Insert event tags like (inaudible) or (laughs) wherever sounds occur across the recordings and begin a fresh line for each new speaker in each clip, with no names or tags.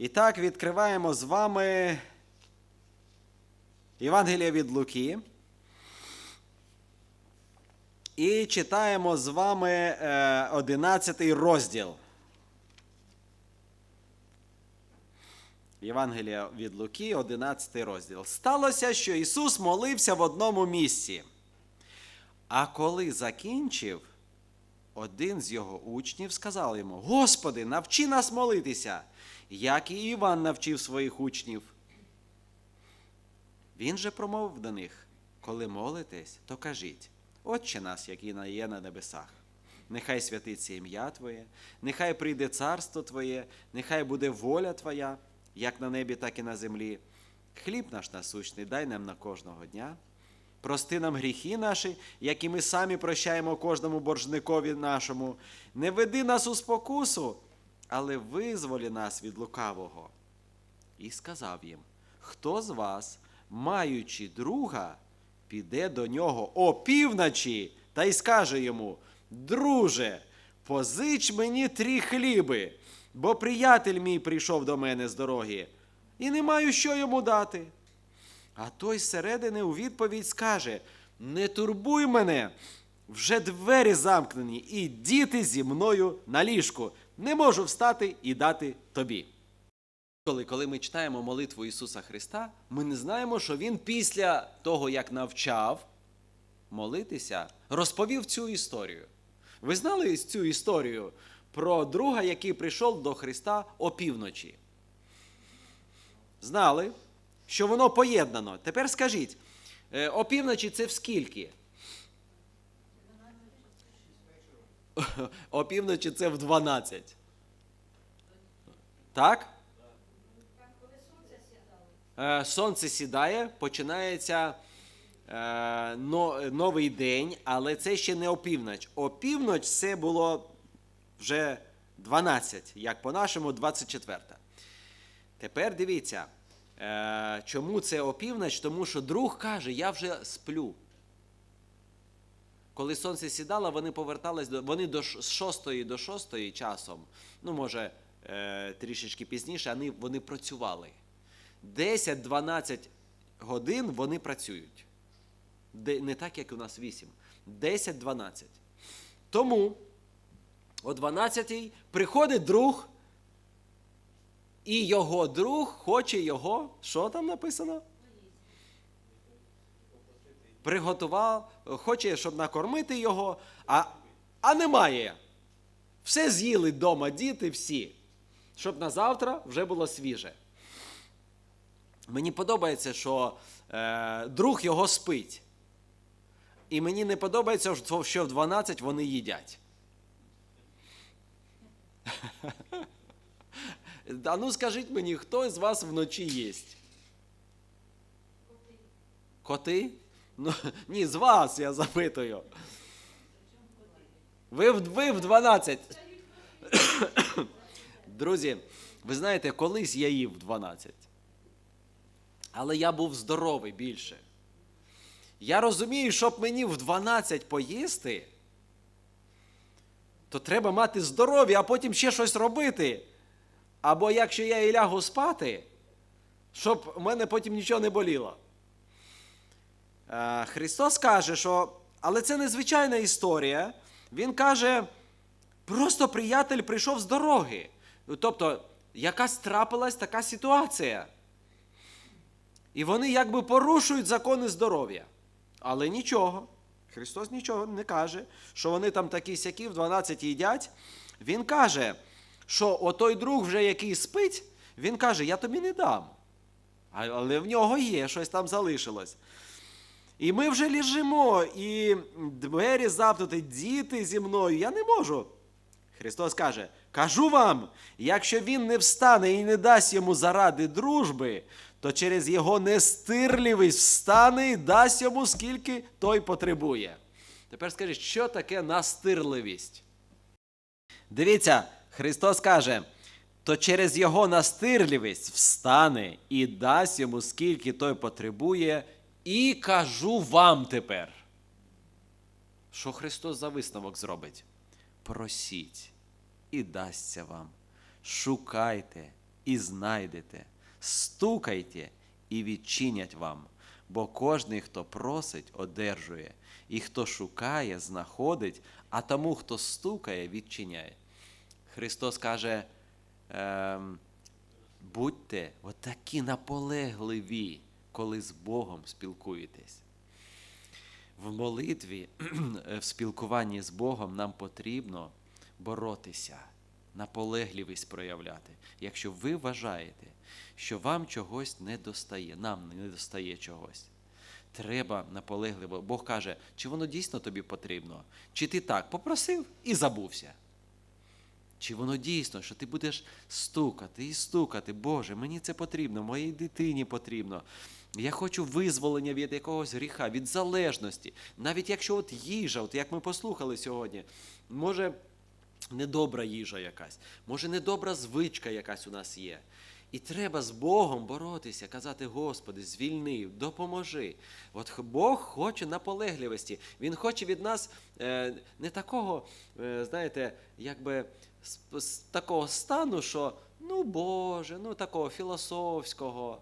І так відкриваємо з вами Євангелія від Луки. І читаємо з вами е, 11 розділ. Євангелія від Луки, 11 розділ. Сталося, що Ісус молився в одному місці. А коли закінчив, один з його учнів сказав йому: Господи, навчи нас молитися, як і Іван навчив своїх учнів. Він же промовив до них: коли молитесь, то кажіть, Отче нас, який є на небесах. Нехай святиться ім'я Твоє, нехай прийде царство Твоє, нехай буде воля Твоя, як на небі, так і на землі. Хліб наш насущний дай нам на кожного дня. Прости нам гріхи наші, як і ми самі прощаємо кожному боржникові нашому. Не веди нас у спокусу, але визволі нас від лукавого. І сказав їм: Хто з вас, маючи друга, піде до нього опівночі та й скаже йому: Друже, позич мені три хліби, бо приятель мій прийшов до мене з дороги, і не маю що йому дати. А той зсередини у відповідь скаже: Не турбуй мене, вже двері замкнені, і діти зі мною на ліжку. Не можу встати і дати тобі. Коли, коли ми читаємо молитву Ісуса Христа, ми не знаємо, що Він після того, як навчав молитися, розповів цю історію. Ви знали цю історію про друга, який прийшов до Христа опівночі? Знали, що воно поєднано. Тепер скажіть, е, опівночі це в скільки? (laughs) Опівночі це в 12. Так? Е, Сонце сідає, починається е, новий день, але це ще не опівніч. Опівніч це було вже 12, як по-нашому 24. Тепер дивіться, чому це опівніч? Тому що друг каже, я вже сплю. Коли сонце сідало, вони повертались до вони до ш- з 6 до 6 часом, ну може е, трішечки пізніше, вони, вони працювали. 10-12 годин вони працюють. Не так, як у нас 8. 10-12. Тому о 12-й приходить друг, і його друг хоче його. Що там написано? Приготував, хоче, щоб накормити його, а, а немає. Все з'їли вдома, діти всі, щоб на завтра вже було свіже. Мені подобається, що е, друг його спить. І мені не подобається, що- в 12 вони їдять. (laughs) А ну скажіть мені, хто з вас вночі їсть? Коти? Ну, (laughs) ні, з вас я запитую. Ви ви в 12. (coughs) Друзі, ви знаєте, колись я їв в 12. Але я був здоровий більше. Я розумію, щоб мені в 12 поїсти, то треба мати здоров'я, а потім ще щось робити. Або якщо я і лягу спати, щоб в мене потім нічого не боліло. Е, Христос каже, що але це незвичайна історія. Він каже, просто приятель прийшов з дороги. Тобто, якась трапилась така ситуація. І вони якби порушують закони здоров'я. Але нічого. Христос нічого не каже, що вони там такі сякі в 12 їдять. Він каже, що отой друг, вже який спить, він каже, я тобі не дам. Але в нього є, щось там залишилось. І ми вже лежимо, і двері запнуті, діти зі мною. Я не можу. Христос каже: Кажу вам, якщо він не встане і не дасть йому заради дружби, то через його нестирливість встане і дасть йому скільки той потребує. Тепер скажіть, що таке настирливість? Дивіться, Христос каже, то через його настирливість встане і дасть йому скільки той потребує, і кажу вам тепер. Що Христос за висновок зробить? Просіть, і дасться вам. Шукайте, і знайдете, стукайте і відчинять вам. Бо кожний, хто просить, одержує, і хто шукає, знаходить, а тому, хто стукає, відчиняє. Христос каже, ем, будьте отакі наполегливі, коли з Богом спілкуєтесь. В молитві, (clears throat) в спілкуванні з Богом нам потрібно боротися, наполегливість проявляти. Якщо ви вважаєте, що вам чогось не достає, нам не достає чогось, треба наполегливо. Бог каже, чи воно дійсно тобі потрібно, чи ти так попросив і забувся. Чи воно дійсно, що ти будеш стукати і стукати, Боже, мені це потрібно, моїй дитині потрібно. Я хочу визволення від якогось гріха, від залежності. Навіть якщо от їжа, от як ми послухали сьогодні, може недобра їжа якась, може недобра звичка якась у нас є. І треба з Богом боротися, казати, Господи, звільни, допоможи. От Бог хоче наполегливості. Він хоче від нас е, не такого, е, знаєте, якби з, такого стану, що ну Боже, ну такого філософського,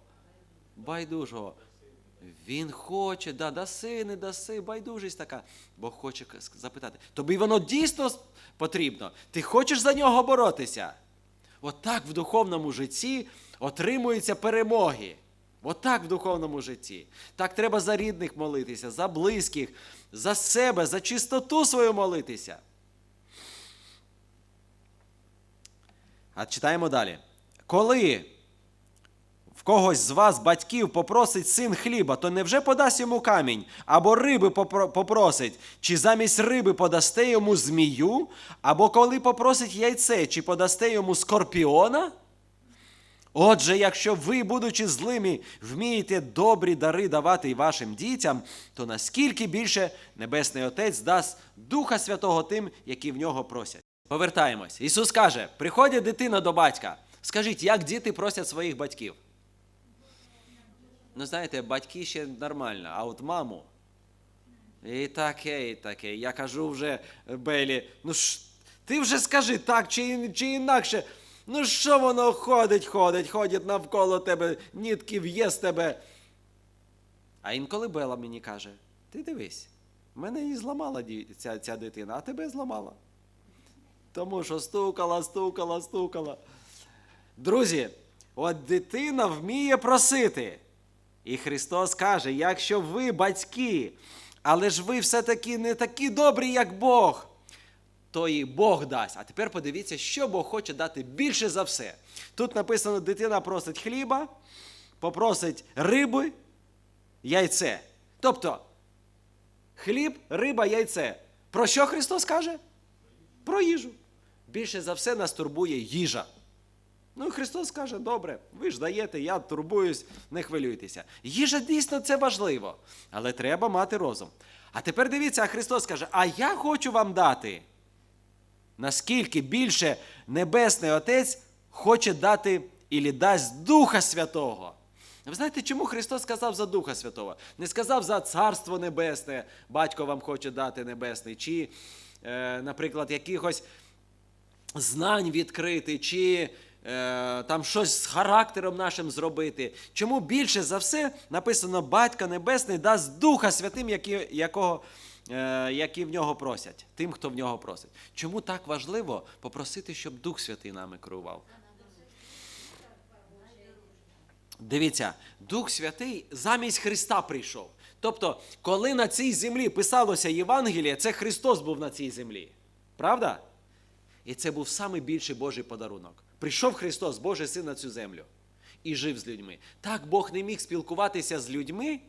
байдужого. Він хоче, да, даси, не даси, байдужість така. Бог хоче запитати, тобі воно дійсно потрібно? Ти хочеш за нього боротися? Отак в духовному житті отримуються перемоги. Отак в духовному житті. Так треба за рідних молитися, за близьких, за себе, за чистоту свою молитися. А читаємо далі. Коли в когось з вас, батьків, попросить син хліба, то невже подасть йому камінь, або риби попросить, чи замість риби подасте йому змію, або коли попросить яйце, чи подасте йому скорпіона? Отже, якщо ви, будучи злими, вмієте добрі дари давати вашим дітям, то наскільки більше Небесний Отець дасть Духа Святого тим, які в нього просять. Повертаємось. Ісус каже: приходить дитина до батька. Скажіть, як діти просять своїх батьків? Ну, знаєте, батьки ще нормально, а от маму. І таке, і таке. Я кажу вже Белі, ну ж, ти вже скажи так чи, чи інакше. Ну що воно ходить, ходить, ходить навколо тебе, нітки в'є з тебе. А інколи Бела мені каже: ти дивись, мене і зламала ця, ця дитина, а тебе зламала. Тому що стукала, стукала, стукала. Друзі, от дитина вміє просити. І Христос каже: якщо ви батьки, але ж ви все-таки не такі добрі, як Бог, то і Бог дасть. А тепер подивіться, що Бог хоче дати більше за все. Тут написано: дитина просить хліба, попросить риби, яйце. Тобто хліб, риба, яйце. Про що Христос каже? Про їжу. Більше за все нас турбує їжа. Ну Христос каже, добре, ви ж даєте, я турбуюсь, не хвилюйтеся. Їжа дійсно це важливо, але треба мати розум. А тепер дивіться, а Христос каже, а я хочу вам дати. Наскільки більше Небесний Отець хоче дати і дасть Духа Святого. Ви знаєте, чому Христос сказав за Духа Святого? Не сказав за Царство Небесне, батько вам хоче дати Небесний, чи, е, наприклад, якихось знань відкрити, чи там щось з характером нашим зробити. Чому більше за все написано Батько Небесний дасть Духа Святим, які, якого, е, які в нього просять, тим, хто в нього просить. Чому так важливо попросити, щоб Дух Святий нами керував? Дивіться, Дух Святий замість Христа прийшов. Тобто, коли на цій землі писалося Євангеліє, це Христос був на цій землі. Правда? І це був найбільший Божий подарунок. Прийшов Христос, Божий Син на цю землю, і жив з людьми. Так Бог не міг спілкуватися з людьми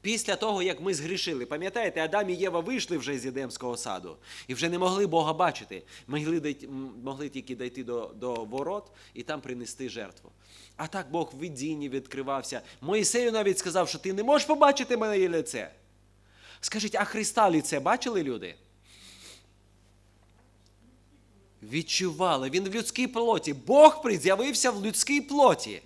після того, як ми згрішили. Пам'ятаєте, Адам і Єва вийшли вже з Єдемського саду і вже не могли Бога бачити. Могли могли тільки дійти до, до ворот і там принести жертву. А так Бог в видінні відкривався. Моїсею навіть сказав, що ти не можеш побачити мене лице. Скажіть, а Христа лице бачили люди? Відчували, він в людській плоті. Бог з'явився в людській плоті.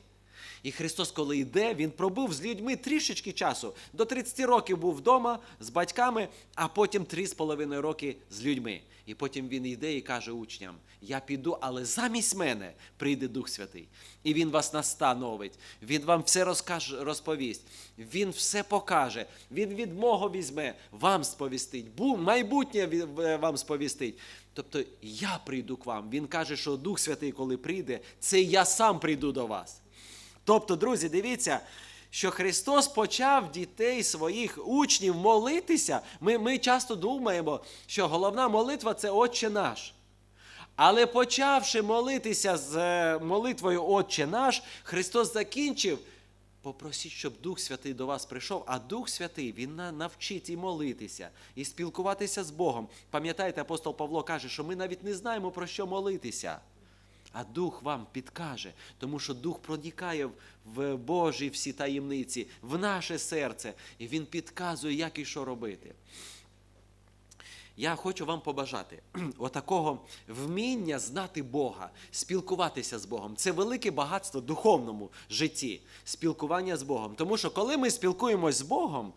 І Христос, коли йде, Він пробув з людьми трішечки часу. До 30 років був вдома з батьками, а потім 3,5 роки з людьми. І потім він йде і каже учням: Я піду, але замість мене прийде Дух Святий. І Він вас настановить, Він вам все розкаже, розповість, Він все покаже, Він від мого візьме, вам сповістить, бу- майбутнє вам сповістить. Тобто я прийду к вам. Він каже, що Дух Святий, коли прийде, це я сам прийду до вас. Тобто, друзі, дивіться, що Христос почав дітей своїх учнів молитися. Ми, ми часто думаємо, що головна молитва це Отче наш. Але почавши молитися з е, молитвою Отче наш, Христос закінчив. Попросіть, щоб Дух Святий до вас прийшов, а Дух Святий Він на- навчить і молитися, і спілкуватися з Богом. Пам'ятаєте, апостол Павло каже, що ми навіть не знаємо про що молитися. А Дух вам підкаже, тому що Дух проникає в Божі всі таємниці, в наше серце, і Він підказує, як і що робити. Я хочу вам побажати (clears throat) отакого вміння знати Бога, спілкуватися з Богом. Це велике багатство в духовному житті, спілкування з Богом. Тому що коли ми спілкуємось з Богом,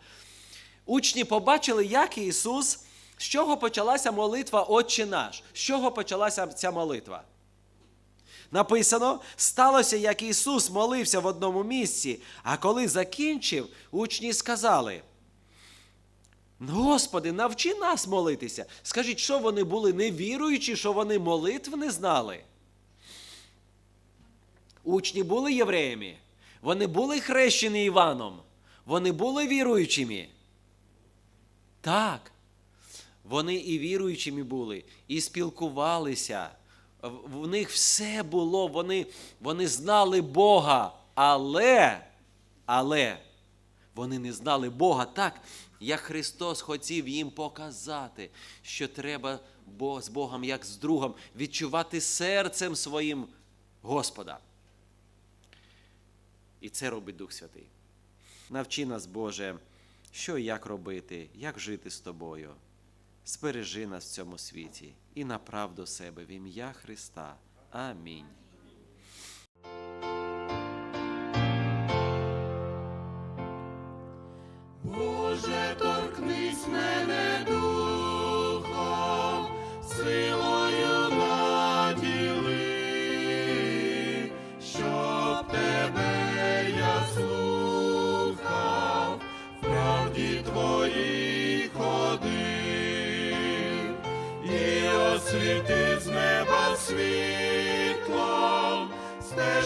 учні побачили, як Ісус, з чого почалася молитва Отче наш. З чого почалася ця молитва? Написано, сталося, як Ісус молився в одному місці, а коли закінчив, учні сказали. Господи, навчи нас молитися. Скажіть, що вони були невіруючі, що вони молитв не знали? Учні були євреями, вони були хрещені Іваном, вони були віруючими. Так, вони і віруючими були, і спілкувалися. В них все було, вони, вони знали Бога, але, але вони не знали Бога так, як Христос хотів їм показати, що треба з Богом, як з другом, відчувати серцем своїм Господа. І це робить Дух Святий. Навчи нас, Боже, що і як робити, як жити з тобою. Збережи нас в цьому світі і направ до себе в ім'я Христа. Амінь.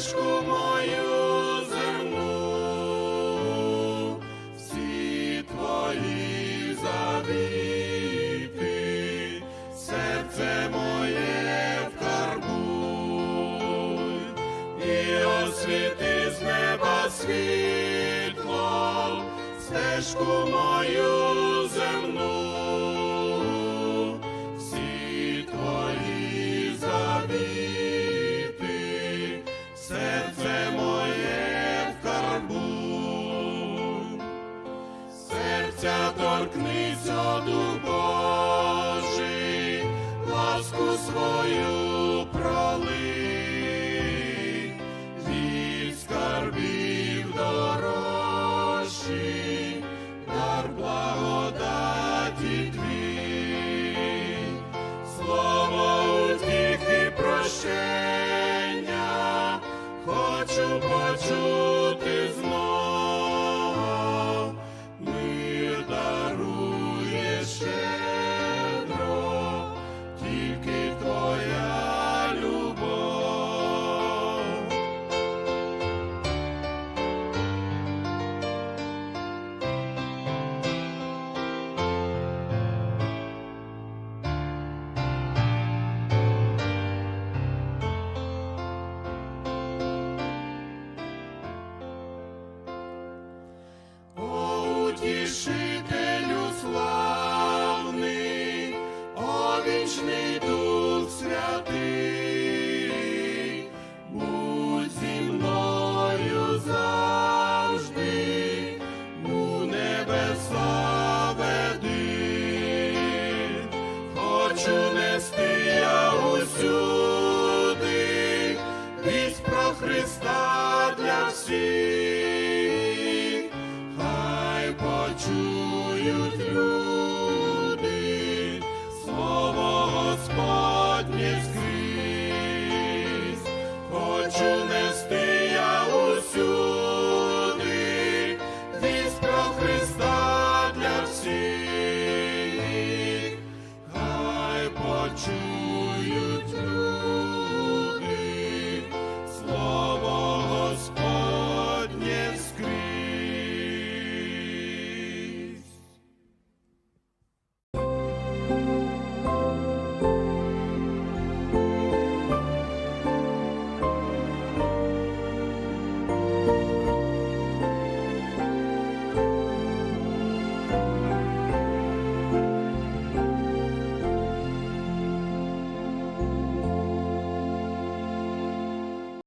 como Божий, ласку свою Христа для всіх.